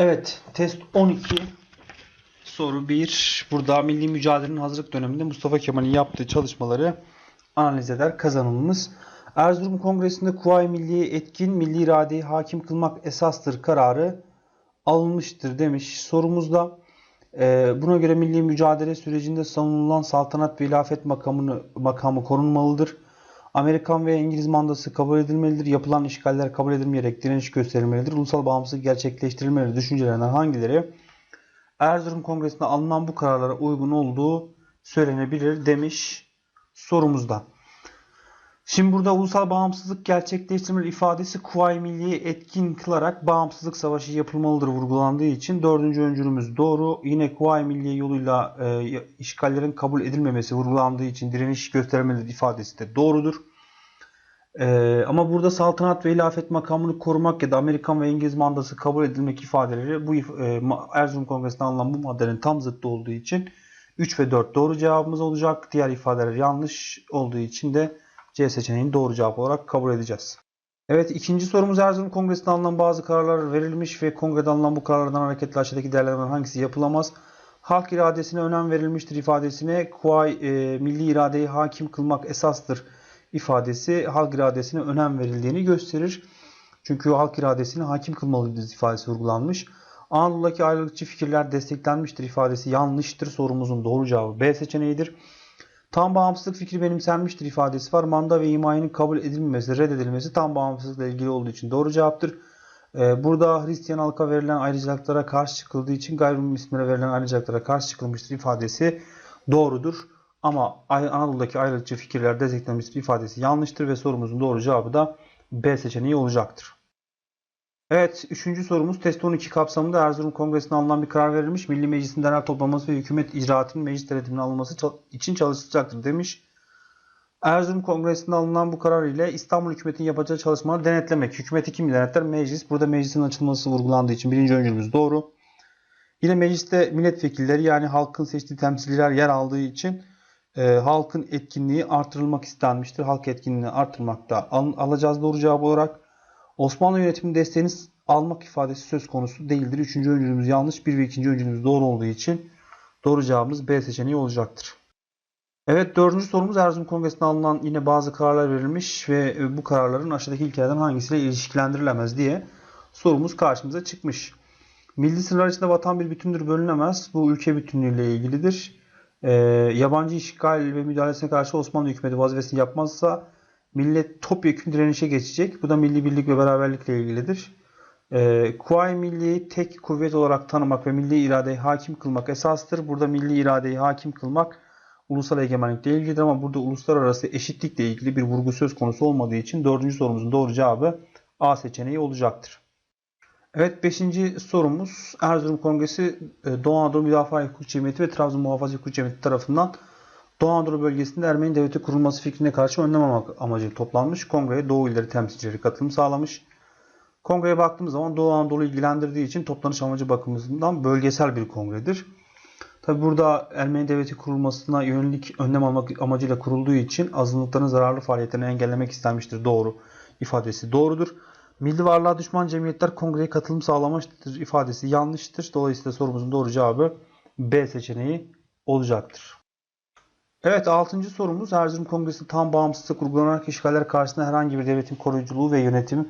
Evet, test 12 soru 1. Burada milli mücadelenin hazırlık döneminde Mustafa Kemal'in yaptığı çalışmaları analiz eder kazanımımız. Erzurum Kongresi'nde Kuvayi Milliye etkin milli iradeyi hakim kılmak esastır kararı alınmıştır demiş sorumuzda. Ee, buna göre milli mücadele sürecinde savunulan saltanat ve hilafet makamını, makamı korunmalıdır. Amerikan ve İngiliz mandası kabul edilmelidir. Yapılan işgaller kabul edilmeyerek direniş gösterilmelidir. Ulusal bağımsızlık gerçekleştirilmelidir. Düşüncelerinden hangileri Erzurum Kongresi'nde alınan bu kararlara uygun olduğu söylenebilir demiş sorumuzda. Şimdi burada ulusal bağımsızlık gerçekleştirme ifadesi Kuvayi Milliye etkin kılarak bağımsızlık savaşı yapılmalıdır vurgulandığı için dördüncü öncülümüz doğru. Yine Kuvayi Milliye yoluyla e, işgallerin kabul edilmemesi vurgulandığı için direniş göstermelidir ifadesi de doğrudur. E, ama burada saltanat ve hilafet makamını korumak ya da Amerikan ve İngiliz mandası kabul edilmek ifadeleri bu e, Erzurum Kongresi'nde alınan bu maddenin tam zıttı olduğu için 3 ve 4 doğru cevabımız olacak. Diğer ifadeler yanlış olduğu için de C seçeneğini doğru cevap olarak kabul edeceğiz. Evet ikinci sorumuz Erzurum Kongresi'nde alınan bazı kararlar verilmiş ve kongrede alınan bu kararlardan hareketle aşağıdaki değerlerden hangisi yapılamaz? Halk iradesine önem verilmiştir ifadesine kuay, e, milli iradeyi hakim kılmak esastır ifadesi halk iradesine önem verildiğini gösterir. Çünkü halk iradesini hakim kılmalıyız ifadesi vurgulanmış. Anadolu'daki ayrılıkçı fikirler desteklenmiştir ifadesi yanlıştır. Sorumuzun doğru cevabı B seçeneğidir. Tam bağımsızlık fikri benimsenmiştir ifadesi var. Manda ve himayenin kabul edilmemesi, reddedilmesi tam bağımsızlıkla ilgili olduğu için doğru cevaptır. Ee, Burada Hristiyan halka verilen ayrıcalıklara karşı çıkıldığı için gayrimüslimlere verilen ayrıcalıklara karşı çıkılmıştır ifadesi doğrudur. Ama Anadolu'daki ayrılıkçı fikirler desteklenmiştir ifadesi yanlıştır ve sorumuzun doğru cevabı da B seçeneği olacaktır. Evet, üçüncü sorumuz test 12 kapsamında Erzurum Kongresi'ne alınan bir karar verilmiş. Milli Meclis'in derhal toplanması ve hükümet icraatının meclis denetimine alınması için çalışılacaktır demiş. Erzurum Kongresi'nde alınan bu karar ile İstanbul hükümetinin yapacağı çalışmaları denetlemek. Hükümeti kim denetler? Meclis. Burada meclisin açılması vurgulandığı için birinci öncülümüz doğru. Yine mecliste milletvekilleri yani halkın seçtiği temsilciler yer aldığı için e, halkın etkinliği artırılmak istenmiştir. Halk etkinliğini artırmakta al- alacağız doğru cevap olarak. Osmanlı yönetiminin desteğini almak ifadesi söz konusu değildir. Üçüncü öncülümüz yanlış. Bir ve ikinci öncülümüz doğru olduğu için doğru cevabımız B seçeneği olacaktır. Evet dördüncü sorumuz Erzurum Kongresi'nde alınan yine bazı kararlar verilmiş ve e, bu kararların aşağıdaki ilkelerden hangisiyle ilişkilendirilemez diye sorumuz karşımıza çıkmış. Milli sınırlar içinde vatan bir bütündür bölünemez. Bu ülke bütünlüğüyle ilgilidir. Ee, yabancı işgal ve müdahalesine karşı Osmanlı hükümeti vazifesini yapmazsa millet topyekun direnişe geçecek. Bu da milli birlik ve beraberlikle ilgilidir. Ee, Kuvayi Milliye'yi tek kuvvet olarak tanımak ve milli iradeyi hakim kılmak esastır. Burada milli iradeyi hakim kılmak ulusal egemenlikle ilgilidir ama burada uluslararası eşitlikle ilgili bir vurgu söz konusu olmadığı için dördüncü sorumuzun doğru cevabı A seçeneği olacaktır. Evet 5. sorumuz Erzurum Kongresi e, Doğu Anadolu Müdafaa Hukuk Cemiyeti ve Trabzon Muhafaza Hukuk Cemiyeti tarafından Doğu Anadolu bölgesinde Ermeni devleti kurulması fikrine karşı önlem almak amacı toplanmış. Kongreye Doğu illeri temsilcileri katılım sağlamış. Kongreye baktığımız zaman Doğu Anadolu ilgilendirdiği için toplanış amacı bakımından bölgesel bir kongredir. Tabi burada Ermeni devleti kurulmasına yönelik önlem almak amacıyla kurulduğu için azınlıkların zararlı faaliyetlerini engellemek istenmiştir. Doğru ifadesi doğrudur. Milli varlığa düşman cemiyetler kongreye katılım sağlamıştır ifadesi yanlıştır. Dolayısıyla sorumuzun doğru cevabı B seçeneği olacaktır. Evet 6. sorumuz Erzurum Kongresi tam bağımsızlık uygulanarak işgaller karşısında herhangi bir devletin koruyuculuğu ve yönetim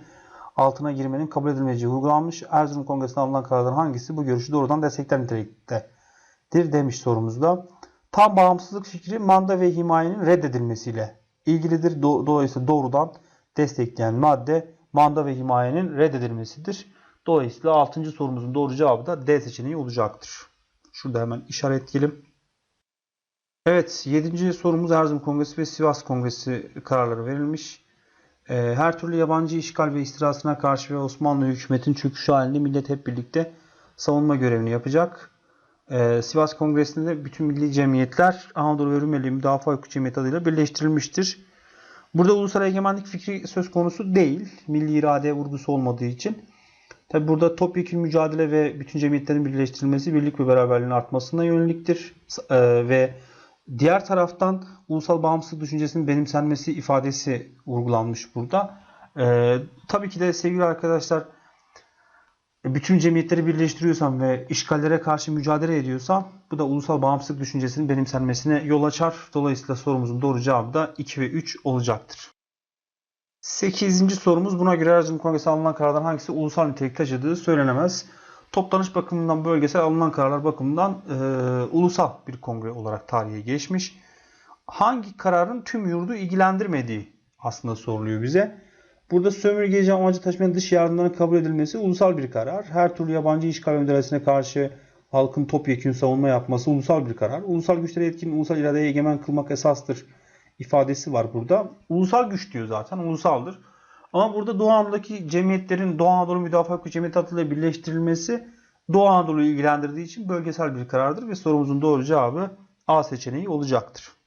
altına girmenin kabul edilmeyeceği vurgulanmış. Erzurum Kongresi'nde alınan kararların hangisi bu görüşü doğrudan destekler niteliktedir demiş sorumuzda. Tam bağımsızlık fikri manda ve himayenin reddedilmesiyle ilgilidir. Do- Dolayısıyla doğrudan destekleyen madde manda ve himayenin reddedilmesidir. Dolayısıyla 6. sorumuzun doğru cevabı da D seçeneği olacaktır. Şurada hemen işaretleyelim. Evet 7. sorumuz Erzurum Kongresi ve Sivas Kongresi kararları verilmiş. Ee, Her türlü yabancı işgal ve istilasına karşı ve Osmanlı hükümetin çöküşü halinde millet hep birlikte savunma görevini yapacak. Ee, Sivas Kongresi'nde de bütün milli cemiyetler Anadolu ve Rumeli Müdafaa Hukuk Cemiyeti adıyla birleştirilmiştir. Burada ulusal egemenlik fikri söz konusu değil. Milli irade vurgusu olmadığı için. Tabi burada topyekun mücadele ve bütün cemiyetlerin birleştirilmesi birlik ve beraberliğin artmasına yöneliktir. Ee, ve diğer taraftan ulusal bağımsızlık düşüncesinin benimsenmesi ifadesi vurgulanmış burada. Ee, tabii ki de sevgili arkadaşlar bütün cemiyetleri birleştiriyorsan ve işgallere karşı mücadele ediyorsan bu da ulusal bağımsızlık düşüncesinin benimsenmesine yol açar. Dolayısıyla sorumuzun doğru cevabı da 2 ve 3 olacaktır. 8. sorumuz buna göre Erzurum Kongresi alınan kararların hangisi ulusal nitelik taşıdığı söylenemez. Toplanış bakımından bölgesel alınan kararlar bakımından e, ulusal bir kongre olarak tarihe geçmiş. Hangi kararın tüm yurdu ilgilendirmediği aslında soruluyor bize. Burada sömürgeci amacı taşımayan dış yardımların kabul edilmesi ulusal bir karar. Her türlü yabancı işgal müdahalesine karşı halkın topyekun savunma yapması ulusal bir karar. Ulusal güçlere etkin, ulusal iradeye egemen kılmak esastır ifadesi var burada. Ulusal güç diyor zaten, ulusaldır. Ama burada Doğu Anadolu'daki cemiyetlerin Doğu Anadolu Müdafaa Hakkı Cemiyeti adıyla birleştirilmesi Doğu Anadolu'yu ilgilendirdiği için bölgesel bir karardır ve sorumuzun doğru cevabı A seçeneği olacaktır.